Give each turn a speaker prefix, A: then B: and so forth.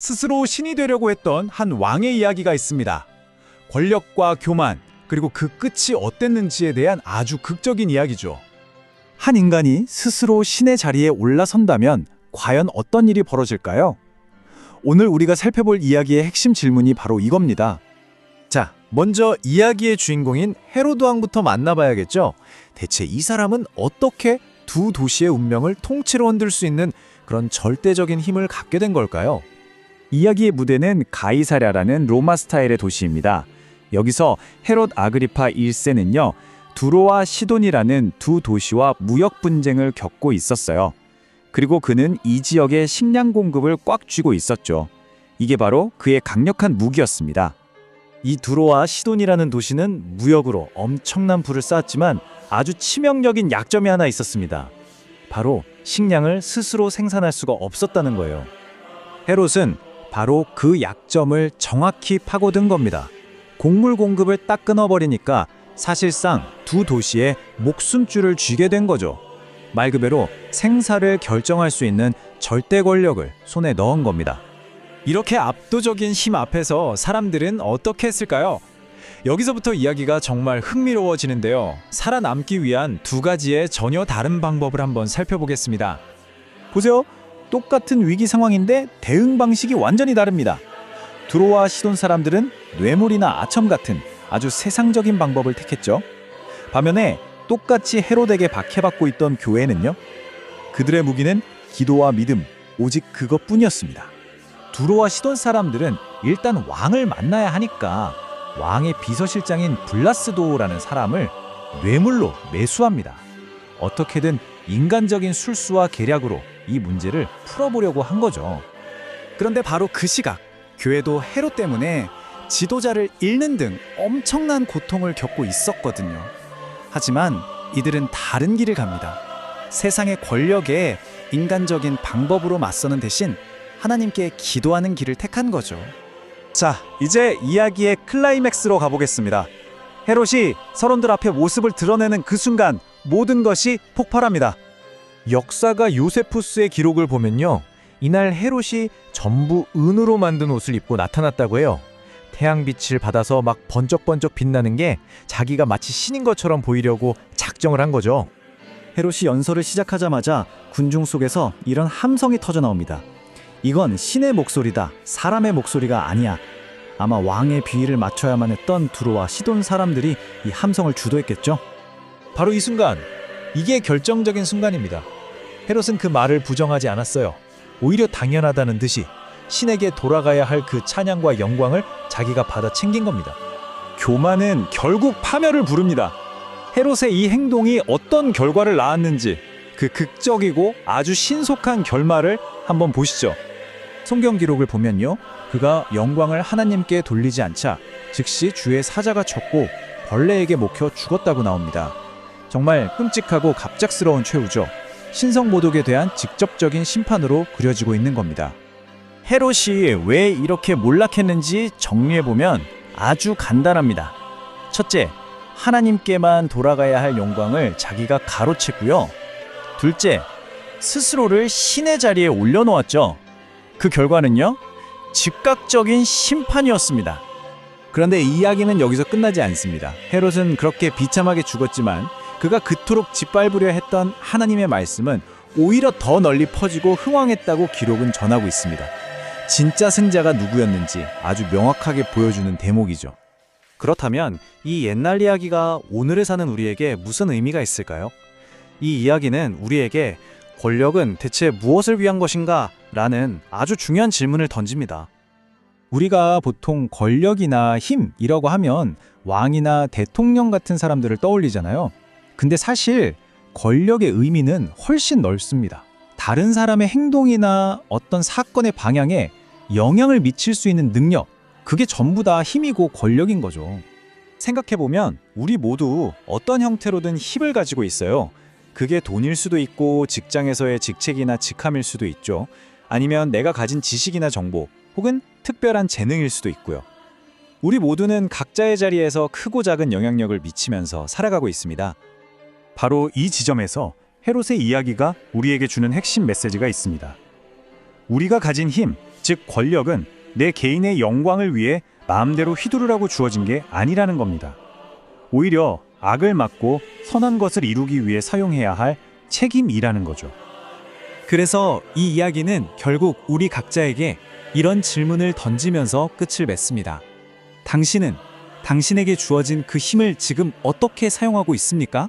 A: 스스로 신이 되려고 했던 한 왕의 이야기가 있습니다. 권력과 교만, 그리고 그 끝이 어땠는지에 대한 아주 극적인 이야기죠. 한 인간이 스스로 신의 자리에 올라선다면 과연 어떤 일이 벌어질까요? 오늘 우리가 살펴볼 이야기의 핵심 질문이 바로 이겁니다. 자, 먼저 이야기의 주인공인 헤로드 왕부터 만나봐야겠죠? 대체 이 사람은 어떻게 두 도시의 운명을 통째로 흔들 수 있는 그런 절대적인 힘을 갖게 된 걸까요? 이야기의 무대는 가이사랴라는 로마 스타일의 도시입니다. 여기서 헤롯 아그리파 1세는요, 두로와 시돈이라는 두 도시와 무역 분쟁을 겪고 있었어요. 그리고 그는 이 지역의 식량 공급을 꽉 쥐고 있었죠. 이게 바로 그의 강력한 무기였습니다. 이 두로와 시돈이라는 도시는 무역으로 엄청난 부를 쌓았지만 아주 치명적인 약점이 하나 있었습니다. 바로 식량을 스스로 생산할 수가 없었다는 거예요. 헤롯은 바로 그 약점을 정확히 파고든 겁니다. 곡물 공급을 딱 끊어버리니까 사실상 두 도시에 목숨줄을 쥐게 된 거죠. 말 그대로 생사를 결정할 수 있는 절대 권력을 손에 넣은 겁니다. 이렇게 압도적인 힘 앞에서 사람들은 어떻게 했을까요? 여기서부터 이야기가 정말 흥미로워지는데요. 살아남기 위한 두 가지의 전혀 다른 방법을 한번 살펴보겠습니다. 보세요. 똑같은 위기 상황인데 대응 방식이 완전히 다릅니다. 두로와 시돈 사람들은 뇌물이나 아첨 같은 아주 세상적인 방법을 택했죠. 반면에 똑같이 헤롯에게 박해받고 있던 교회는요. 그들의 무기는 기도와 믿음, 오직 그것뿐이었습니다. 두로와 시돈 사람들은 일단 왕을 만나야 하니까 왕의 비서실장인 블라스도라는 사람을 뇌물로 매수합니다. 어떻게든 인간적인 술수와 계략으로 이 문제를 풀어보려고 한 거죠. 그런데 바로 그 시각, 교회도 헤롯 때문에 지도자를 잃는 등 엄청난 고통을 겪고 있었거든요. 하지만 이들은 다른 길을 갑니다. 세상의 권력에 인간적인 방법으로 맞서는 대신 하나님께 기도하는 길을 택한 거죠. 자, 이제 이야기의 클라이맥스로 가보겠습니다. 헤롯이 서론들 앞에 모습을 드러내는 그 순간 모든 것이 폭발합니다. 역사가 요세푸스의 기록을 보면요. 이날 헤롯이 전부 은으로 만든 옷을 입고 나타났다고 해요. 태양빛을 받아서 막 번쩍번쩍 빛나는 게 자기가 마치 신인 것처럼 보이려고 작정을 한 거죠. 헤롯이 연설을 시작하자마자 군중 속에서 이런 함성이 터져 나옵니다. 이건 신의 목소리다. 사람의 목소리가 아니야. 아마 왕의 비위를 맞춰야만 했던 두로와 시돈 사람들이 이 함성을 주도했겠죠. 바로 이 순간, 이게 결정적인 순간입니다. 헤롯은 그 말을 부정하지 않았어요. 오히려 당연하다는 듯이 신에게 돌아가야 할 그 찬양과 영광을 자기가 받아 챙긴 겁니다. 교만은 결국 파멸을 부릅니다. 헤롯의 이 행동이 어떤 결과를 낳았는지 그 극적이고 아주 신속한 결말을 한번 보시죠. 성경 기록을 보면요. 그가 영광을 하나님께 돌리지 않자 즉시 주의 사자가 쳤고 벌레에게 먹혀 죽었다고 나옵니다. 정말 끔찍하고 갑작스러운 최후죠. 신성 모독에 대한 직접적인 심판으로 그려지고 있는 겁니다. 헤롯이 왜 이렇게 몰락했는지 정리해보면 아주 간단합니다. 첫째, 하나님께만 돌아가야 할 영광을 자기가 가로챘고요. 둘째, 스스로를 신의 자리에 올려놓았죠. 그 결과는요, 즉각적인 심판이었습니다. 그런데 이야기는 여기서 끝나지 않습니다. 헤롯은 그렇게 비참하게 죽었지만 그가 그토록 짓밟으려 했던 하나님의 말씀은 오히려 더 널리 퍼지고 흥왕했다고 기록은 전하고 있습니다. 진짜 승자가 누구였는지 아주 명확하게 보여주는 대목이죠. 그렇다면 이 옛날 이야기가 오늘에 사는 우리에게 무슨 의미가 있을까요? 이 이야기는 우리에게 권력은 대체 무엇을 위한 것인가? 라는 아주 중요한 질문을 던집니다. 우리가 보통 권력이나 힘이라고 하면 왕이나 대통령 같은 사람들을 떠올리잖아요. 근데 사실 권력의 의미는 훨씬 넓습니다. 다른 사람의 행동이나 어떤 사건의 방향에 영향을 미칠 수 있는 능력, 그게 전부 다 힘이고 권력인 거죠. 생각해보면 우리 모두 어떤 형태로든 힘을 가지고 있어요. 그게 돈일 수도 있고 직장에서의 직책이나 직함일 수도 있죠. 아니면 내가 가진 지식이나 정보 혹은 특별한 재능일 수도 있고요. 우리 모두는 각자의 자리에서 크고 작은 영향력을 미치면서 살아가고 있습니다. 바로 이 지점에서 헤롯의 이야기가 우리에게 주는 핵심 메시지가 있습니다. 우리가 가진 힘, 즉 권력은 내 개인의 영광을 위해 마음대로 휘두르라고 주어진 게 아니라는 겁니다. 오히려 악을 막고 선한 것을 이루기 위해 사용해야 할 책임이라는 거죠.
B: 그래서 이 이야기는 결국 우리 각자에게 이런 질문을 던지면서 끝을 맺습니다. 당신은 당신에게 주어진 그 힘을 지금 어떻게 사용하고 있습니까?